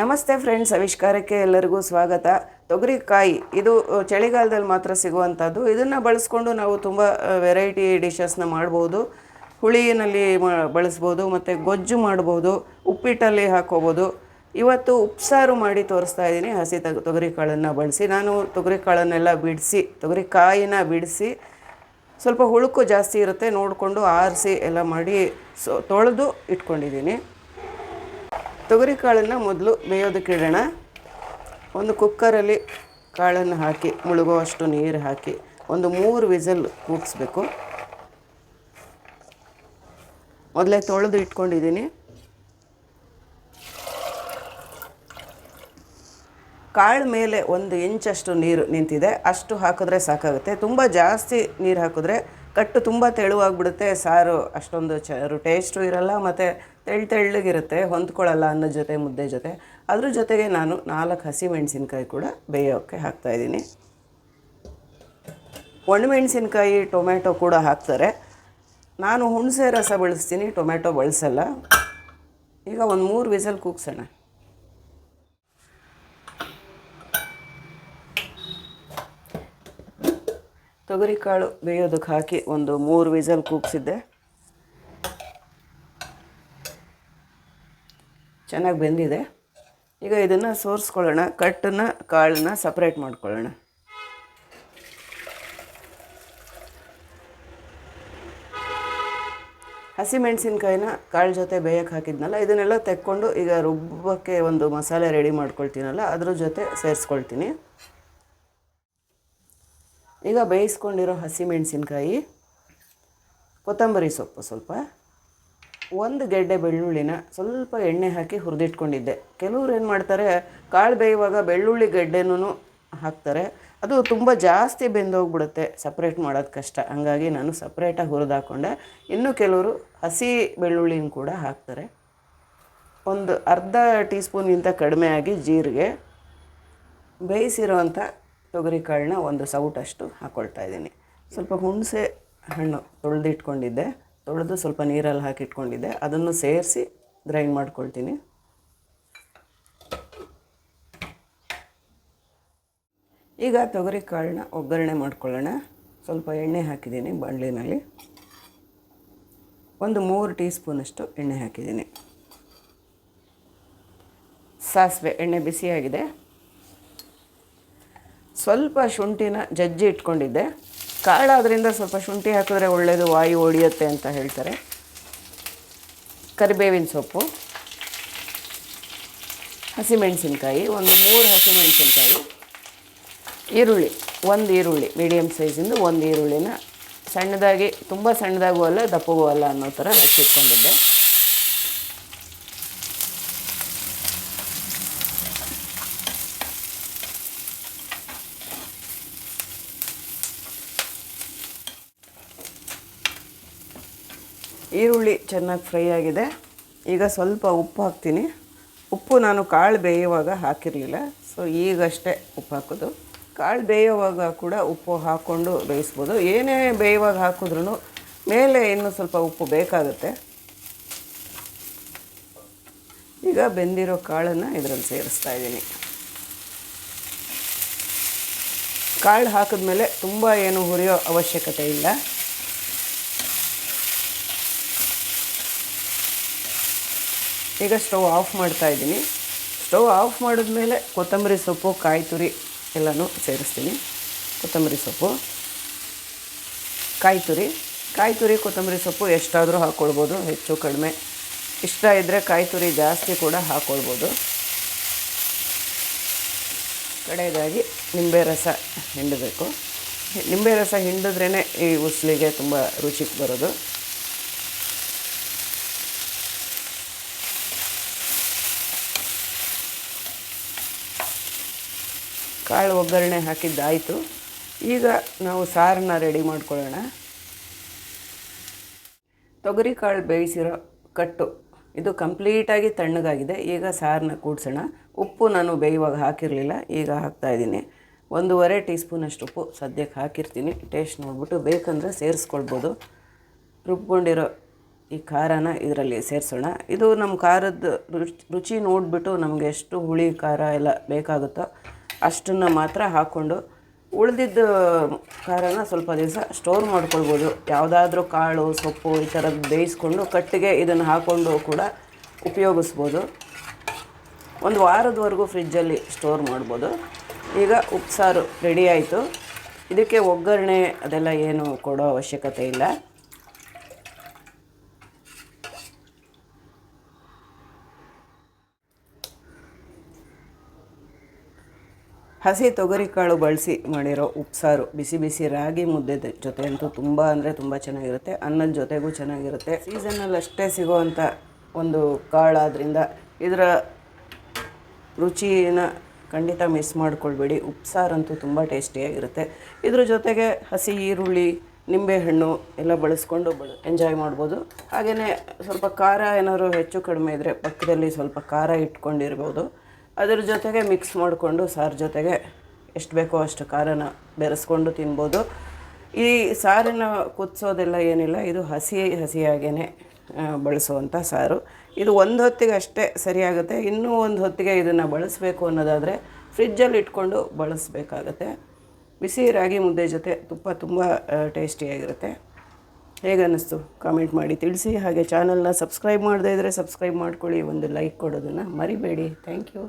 ನಮಸ್ತೆ ಫ್ರೆಂಡ್ಸ್, ಆವಿಷ್ಕಾರಕ್ಕೆ ಎಲ್ಲರಿಗೂ ಸ್ವಾಗತ. ತೊಗರಿಕಾಯಿ, ಇದು ಚಳಿಗಾಲದಲ್ಲಿ ಮಾತ್ರ ಸಿಗುವಂಥದ್ದು. ಇದನ್ನು ಬಳಸ್ಕೊಂಡು ನಾವು ತುಂಬ ವೆರೈಟಿ ಡಿಶಸ್ನ ಮಾಡ್ಬೋದು. ಹುಳಿನಲ್ಲಿ ಬಳಸ್ಬೋದು, ಮತ್ತು ಗೊಜ್ಜು ಮಾಡ್ಬೋದು, ಉಪ್ಪಿಟ್ಟಲ್ಲಿ ಹಾಕ್ಕೋಬೋದು. ಇವತ್ತು ಉಪ್ಸಾರು ಮಾಡಿ ತೋರಿಸ್ತಾ ಇದ್ದೀನಿ. ಹಸಿ ತಗ ತೊಗರಿಕಾಳನ್ನು ಬಳಸಿ. ನಾನು ತೊಗರಿಕಾಳನ್ನೆಲ್ಲ ಬಿಡಿಸಿ, ತೊಗರಿಕಾಯಿನ ಬಿಡಿಸಿ, ಸ್ವಲ್ಪ ಹುಳುಕು ಜಾಸ್ತಿ ಇರುತ್ತೆ ನೋಡಿಕೊಂಡು ಆರಿಸಿ ಎಲ್ಲ ಮಾಡಿ ಸೊ, ತೊಳೆದು ಇಟ್ಕೊಂಡಿದ್ದೀನಿ. ತೊಗರಿ ಕಾಳನ್ನು ಮೊದಲು ಬೇಯೋದಕ್ಕೆ ಇಡೋಣ. ಒಂದು ಕುಕ್ಕರಲ್ಲಿ ಕಾಳನ್ನು ಹಾಕಿ, ಮುಳುಗುವಷ್ಟು ನೀರು ಹಾಕಿ, ಒಂದು ಮೂರು ವಿಸಲ್ ಕೂಗಿಸ್ಬೇಕು. ಮೊದಲೇ ತೊಳೆದು ಇಟ್ಕೊಂಡಿದ್ದೀನಿ. ಕಾಳು ಮೇಲೆ ಒಂದು ಇಂಚಷ್ಟು ನೀರು ನಿಂತಿದೆ. ಅಷ್ಟು ಹಾಕಿದ್ರೆ ಸಾಕಾಗುತ್ತೆ. ತುಂಬ ಜಾಸ್ತಿ ನೀರು ಹಾಕಿದ್ರೆ ಕಟ್ಟು ತುಂಬ ತೆಳುವಾಗ್ಬಿಡುತ್ತೆ, ಸಾರು ಅಷ್ಟೊಂದು ಚ ಟೇಸ್ಟು ಇರಲ್ಲ, ಮತ್ತು ತೆಳ್ಳು ತೆಳ್ಳಗಿರುತ್ತೆ, ಹೊಂದ್ಕೊಳ್ಳಲ್ಲ ಅನ್ನೋ ಜೊತೆ, ಮುದ್ದೆ ಜೊತೆ. ಅದ್ರ ಜೊತೆಗೆ ನಾನು ನಾಲ್ಕು ಹಸಿ ಮೆಣಸಿನ್ಕಾಯಿ ಕೂಡ ಬೇಯೋಕ್ಕೆ ಹಾಕ್ತಾಯಿದ್ದೀನಿ ಒಣಮೆಣಸಿನ್ಕಾಯಿ ಟೊಮೆಟೊ ಕೂಡ ಹಾಕ್ತಾರೆ. ನಾನು ಹುಣಸೆ ರಸ ಬಳಸ್ತೀನಿ ಟೊಮೆಟೊ ಬಳಸಲ್ಲ. ಈಗ ಒಂದು ಮೂರು ವಿಸಲ್ ಕೂಗ್ಸೋಣ. ತೊಗರಿಕಾಳು ಬೇಯೋದಕ್ಕೆ ಹಾಕಿ ಒಂದು ಮೂರು ವಿಸಲ್ ಕೂಗಿಸಿದ್ದೆ. ಚೆನ್ನಾಗಿ ಬೆಂದಿದೆ. ಈಗ ಇದನ್ನು ಸೋರಿಸ್ಕೊಳ್ಳೋಣ, ಕಟ್ಟನ್ನು, ಕಾಳನ್ನ ಸಪ್ರೇಟ್ ಮಾಡ್ಕೊಳ್ಳೋಣ. ಹಸಿಮೆಣಸಿನ್ಕಾಯಿನ ಕಾಳು ಜೊತೆ ಬೇಯಕ್ಕೆ ಹಾಕಿದ್ನಲ್ಲ, ಇದನ್ನೆಲ್ಲ ತೆಕ್ಕೊಂಡು ಈಗ ರುಬ್ಬಕ್ಕೆ ಒಂದು ಮಸಾಲೆ ರೆಡಿ ಮಾಡ್ಕೊಳ್ತೀನಲ್ಲ, ಅದ್ರ ಜೊತೆ ಸೇರಿಸ್ಕೊಳ್ತೀನಿ. ಈಗ ಬೇಯಿಸ್ಕೊಂಡಿರೋ ಹಸಿಮೆಣಸಿನ್ಕಾಯಿ, ಕೊತ್ತಂಬರಿ ಸೊಪ್ಪು ಸ್ವಲ್ಪ, ಒಂದು ಗೆಡ್ಡೆ ಬೆಳ್ಳುಳ್ಳಿನ ಸ್ವಲ್ಪ ಎಣ್ಣೆ ಹಾಕಿ ಹುರಿದಿಟ್ಕೊಂಡಿದ್ದೆ. ಕೆಲವ್ರು ಏನು ಮಾಡ್ತಾರೆ, ಕಾಳು ಬೇಯುವಾಗ ಬೆಳ್ಳುಳ್ಳಿ ಗೆಡ್ಡೆನೂ ಹಾಕ್ತಾರೆ. ಅದು ತುಂಬ ಜಾಸ್ತಿ ಬೆಂದೋಗ್ಬಿಡುತ್ತೆ ಸಪ್ರೇಟ್ ಮಾಡೋದು ಕಷ್ಟ. ಹಂಗಾಗಿ ನಾನು ಸಪ್ರೇಟಾಗಿ ಹುರಿದಾಕೊಂಡೆ. ಇನ್ನೂ ಕೆಲವರು ಹಸಿ ಬೆಳ್ಳುಳ್ಳಿನ ಕೂಡ ಹಾಕ್ತಾರೆ. ಒಂದು ಅರ್ಧ ಟೀ ಸ್ಪೂನ್ಗಿಂತ ಕಡಿಮೆ ಆಗಿ ಜೀರಿಗೆ ಬೇಯಿಸಿರೋವಂಥ ತೊಗರಿಕಾಳನ್ನ ಒಂದು ಸೌಟಷ್ಟು ಹಾಕ್ಕೊಳ್ತಾ ಇದ್ದೀನಿ. ಸ್ವಲ್ಪ ಹುಣಸೆ ಹಣ್ಣು ತೊಳೆದಿಟ್ಕೊಂಡಿದ್ದೆ. ತೊಳೆದು ಸ್ವಲ್ಪ ನೀರಲ್ಲಿ ಹಾಕಿಟ್ಕೊಂಡಿದ್ದೆ. ಅದನ್ನು ಸೇರಿಸಿ ಗ್ರೈಂಡ್ ಮಾಡ್ಕೊಳ್ತೀನಿ. ಈಗ ತೊಗರಿ ಕಾಳನ್ನ ಒಗ್ಗರಣೆ ಮಾಡ್ಕೊಳ್ಳೋಣ. ಸ್ವಲ್ಪ ಎಣ್ಣೆ ಹಾಕಿದ್ದೀನಿ ಬಾಣಲಿನಲ್ಲಿ. ಒಂದು ಮೂರು ಟೀ ಸ್ಪೂನಷ್ಟು ಎಣ್ಣೆ ಹಾಕಿದ್ದೀನಿ. ಸಾಸಿವೆ ಎಣ್ಣೆ ಬಿಸಿಯಾಗಿದೆ. ಸ್ವಲ್ಪ ಶುಂಠಿನ ಜಜ್ಜಿ ಇಟ್ಕೊಂಡಿದ್ದೆ. ಕಾಳಾದ್ರಿಂದ ಸ್ವಲ್ಪ ಶುಂಠಿ ಹಾಕಿದ್ರೆ ಒಳ್ಳೆಯದು ವಾಯು ಒಡೆಯುತ್ತೆ ಅಂತ ಹೇಳ್ತಾರೆ. ಕರಿಬೇವಿನ ಸೊಪ್ಪು. ಹಸಿಮೆಣಸಿನ್ಕಾಯಿ, ಒಂದು ಮೂರು ಹಸಿಮೆಣಸಿನ್ಕಾಯಿ. ಈರುಳ್ಳಿ, ಒಂದು ಈರುಳ್ಳಿ ಮೀಡಿಯಮ್ ಸೈಜಿಂದು ಒಂದು ಈರುಳ್ಳಿನ ಸಣ್ಣದಾಗಿ, ತುಂಬ ಸಣ್ಣದಾಗೂ ಅಲ್ಲ, ದಪ್ಪಗೂ ಅಲ್ಲ ಅನ್ನೋ ಥರ ಹಚ್ಚಿಟ್ಕೊಂಡಿದ್ದೆ ಈರುಳ್ಳಿ ಚೆನ್ನಾಗಿ ಫ್ರೈ ಆಗಿದೆ. ಈಗ ಸ್ವಲ್ಪ ಉಪ್ಪು ಹಾಕ್ತೀನಿ. ಉಪ್ಪು ನಾನು ಕಾಳು ಬೇಯುವಾಗ ಹಾಕಿರಲಿಲ್ಲ. ಸೊ ಈಗಷ್ಟೇ ಉಪ್ಪು ಹಾಕೋದು. ಕಾಳು ಬೇಯುವಾಗ ಕೂಡ ಉಪ್ಪು ಹಾಕ್ಕೊಂಡು ಬೇಯಿಸ್ಬೋದು. ಏನೇ ಬೇಯುವಾಗ ಹಾಕಿದ್ರೂ ಮೇಲೆ ಇನ್ನೂ ಸ್ವಲ್ಪ ಉಪ್ಪು ಬೇಕಾಗುತ್ತೆ. ಈಗ ಬೆಂದಿರೋ ಕಾಳನ್ನು ಇದರಲ್ಲಿ ಸೇರಿಸ್ತಾ ಇದ್ದೀನಿ. ಕಾಳು ಹಾಕಿದ್ಮೇಲೆ ತುಂಬ ಏನು ಹುರಿಯೋ ಅವಶ್ಯಕತೆ ಇಲ್ಲ. ಈಗ ಸ್ಟವ್ ಆಫ್ ಮಾಡ್ತಾ ಇದ್ದೀನಿ. ಸ್ಟವ್ ಆಫ್ ಮಾಡಿದ್ಮೇಲೆ ಕೊತ್ತಂಬರಿ ಸೊಪ್ಪು ಕಾಯಿ ತುರಿ ಎಲ್ಲನೂ ಸೇರಿಸ್ತೀನಿ. ಕೊತ್ತಂಬರಿ ಸೊಪ್ಪು ಕಾಯಿ ತುರಿ ಕಾಯಿ ತುರಿ ಕೊತ್ತಂಬರಿ ಸೊಪ್ಪು ಎಷ್ಟಾದರೂ ಹಾಕ್ಕೊಳ್ಬೋದು ಹೆಚ್ಚು ಕಡಿಮೆ. ಇಷ್ಟ ಇದ್ದರೆ ಕಾಯಿ ತುರಿ ಜಾಸ್ತಿ ಕೂಡ ಹಾಕ್ಕೊಳ್ಬೋದು ಕಡೆಯದಾಗಿ ನಿಂಬೆ ರಸ ಹಿಂಡಬೇಕು. ನಿಂಬೆ ರಸ ಹಿಂಡಿದ್ರೇ ಈ ಉಸ್ಲಿಗೆ ತುಂಬ ರುಚಿ ಬರೋದು. ಕಾಳು ಒಗ್ಗರಣೆ ಹಾಕಿದ್ದಾಯಿತು. ಈಗ ನಾವು ಸಾರನ್ನ ರೆಡಿ ಮಾಡ್ಕೊಳ್ಳೋಣ. ತೊಗರಿ ಕಾಳು ಬೇಯಿಸಿರೋ ಕಟ್ಟು ಇದು ಕಂಪ್ಲೀಟಾಗಿ ತಣ್ಣಗಾಗಿದೆ. ಈಗ ಸಾರನ್ನ ಕೂಡಿಸೋಣ. ಉಪ್ಪು ನಾನು ಬೇಯುವಾಗ ಹಾಕಿರಲಿಲ್ಲ, ಈಗ ಹಾಕ್ತಾಯಿದ್ದೀನಿ ಒಂದೂವರೆ ಟೀ ಸ್ಪೂನಷ್ಟು ಉಪ್ಪು ಸದ್ಯಕ್ಕೆ ಹಾಕಿರ್ತೀನಿ. ಟೇಸ್ಟ್ ನೋಡ್ಬಿಟ್ಟು ಬೇಕಂದರೆ ಸೇರಿಸ್ಕೊಳ್ಬೋದು. ರುಬ್ಕೊಂಡಿರೋ ಈ ಖಾರನ ಇದರಲ್ಲಿ ಸೇರಿಸೋಣ. ಇದು ನಮ್ಮ ಖಾರದ ರುಚಿ ರುಚಿ ನೋಡಿಬಿಟ್ಟು ನಮಗೆ ಎಷ್ಟು ಹುಳಿ ಖಾರ ಎಲ್ಲ ಬೇಕಾಗುತ್ತೋ ಅಷ್ಟನ್ನು ಮಾತ್ರ ಹಾಕ್ಕೊಂಡು ಉಳಿದಿದ್ದು ಖಾರನ ಸ್ವಲ್ಪ ದಿವಸ ಸ್ಟೋರ್ ಮಾಡ್ಕೊಳ್ಬೋದು. ಯಾವುದಾದ್ರೂ ಕಾಳು, ಸೊಪ್ಪು ಈ ಥರದ್ದು ಬೇಯಿಸ್ಕೊಂಡು ಕಟ್ಟಿಗೆ ಇದನ್ನು ಹಾಕ್ಕೊಂಡು ಕೂಡ ಉಪಯೋಗಿಸ್ಬೋದು. ಒಂದು ವಾರದವರೆಗೂ ಫ್ರಿಜ್ಜಲ್ಲಿ ಸ್ಟೋರ್ ಮಾಡ್ಬೋದು. ಈಗ ಉಪ್ಸಾರು ರೆಡಿ ಆಯಿತು. ಇದಕ್ಕೆ ಒಗ್ಗರಣೆ ಅದೆಲ್ಲ ಏನು ಕೊಡೋ ಅವಶ್ಯಕತೆ ಇಲ್ಲ. ಹಸಿ ತೊಗರಿಕಾಳು ಬಳಸಿ ಮಾಡಿರೋ ಉಪ್ಸಾರು, ಬಿಸಿ ಬಿಸಿ ರಾಗಿ ಮುದ್ದೆ ಜೊತೆ ಅಂತೂ ತುಂಬ ಅಂದರೆ ತುಂಬ ಚೆನ್ನಾಗಿರುತ್ತೆ. ಅನ್ನದ ಜೊತೆಗೂ ಚೆನ್ನಾಗಿರುತ್ತೆ. ಸೀಸನಲ್ಲಿ ಅಷ್ಟೇ ಸಿಗೋವಂಥ ಒಂದು ಕಾಳಾದ್ರಿಂದ ಇದರ ರುಚಿನ ಖಂಡಿತ ಮಿಸ್ ಮಾಡ್ಕೊಳ್ಬೇಡಿ. ಉಪ್ಸಾರಂತೂ ತುಂಬ ಟೇಸ್ಟಿಯಾಗಿರುತ್ತೆ. ಇದ್ರ ಜೊತೆಗೆ ಹಸಿ ಈರುಳ್ಳಿ, ನಿಂಬೆಹಣ್ಣು ಎಲ್ಲ ಬಳಸ್ಕೊಂಡು ಬಳ ಎಂಜಾಯ್ ಮಾಡ್ಬೋದು. ಹಾಗೆಯೇ ಸ್ವಲ್ಪ ಖಾರ ಏನಾದರೂ ಹೆಚ್ಚು ಕಡಿಮೆ ಇದ್ದರೆ ಪಕ್ಕದಲ್ಲಿ ಸ್ವಲ್ಪ ಖಾರ ಇಟ್ಕೊಂಡಿರ್ಬೋದು. ಅದ್ರ ಜೊತೆಗೆ ಮಿಕ್ಸ್ ಮಾಡಿಕೊಂಡು ಸಾರು ಜೊತೆಗೆ ಎಷ್ಟು ಬೇಕೋ ಅಷ್ಟು ಖಾರನ ಬೆರೆಸ್ಕೊಂಡು ತಿನ್ಬೋದು. ಈ ಸಾರಿನ ಕುದಿಸೋದೆಲ್ಲ ಏನಿಲ್ಲ, ಇದು ಹಸಿ ಹಸಿಯಾಗೇ ಬಳಸುವಂಥ ಸಾರು. ಇದು ಒಂದು ಹೊತ್ತಿಗೆ ಅಷ್ಟೇ ಸರಿಯಾಗುತ್ತೆ. ಇನ್ನೂ ಒಂದು ಹೊತ್ತಿಗೆ ಇದನ್ನು ಬಳಸಬೇಕು ಅನ್ನೋದಾದರೆ ಫ್ರಿಜ್ಜಲ್ಲಿ ಇಟ್ಕೊಂಡು ಬಳಸಬೇಕಾಗತ್ತೆ. ಬಿಸಿ ರಾಗಿ ಮುದ್ದೆ ಜೊತೆ ತುಪ್ಪ ತುಂಬ ಟೇಸ್ಟಿಯಾಗಿರುತ್ತೆ ಹೇಗನ್ನಿಸ್ತು ಕಾಮೆಂಟ್ ಮಾಡಿ ತಿಳಿಸಿ. ಹಾಗೆ ಚಾನಲ್ನ ಸಬ್ಸ್ಕ್ರೈಬ್ ಮಾಡದೇ ಇದ್ದರೆ ಸಬ್ಸ್ಕ್ರೈಬ್ ಮಾಡ್ಕೊಳ್ಳಿ. ಒಂದು ಲೈಕ್ ಕೊಡೋದನ್ನು ಮರಿಬೇಡಿ. Thank you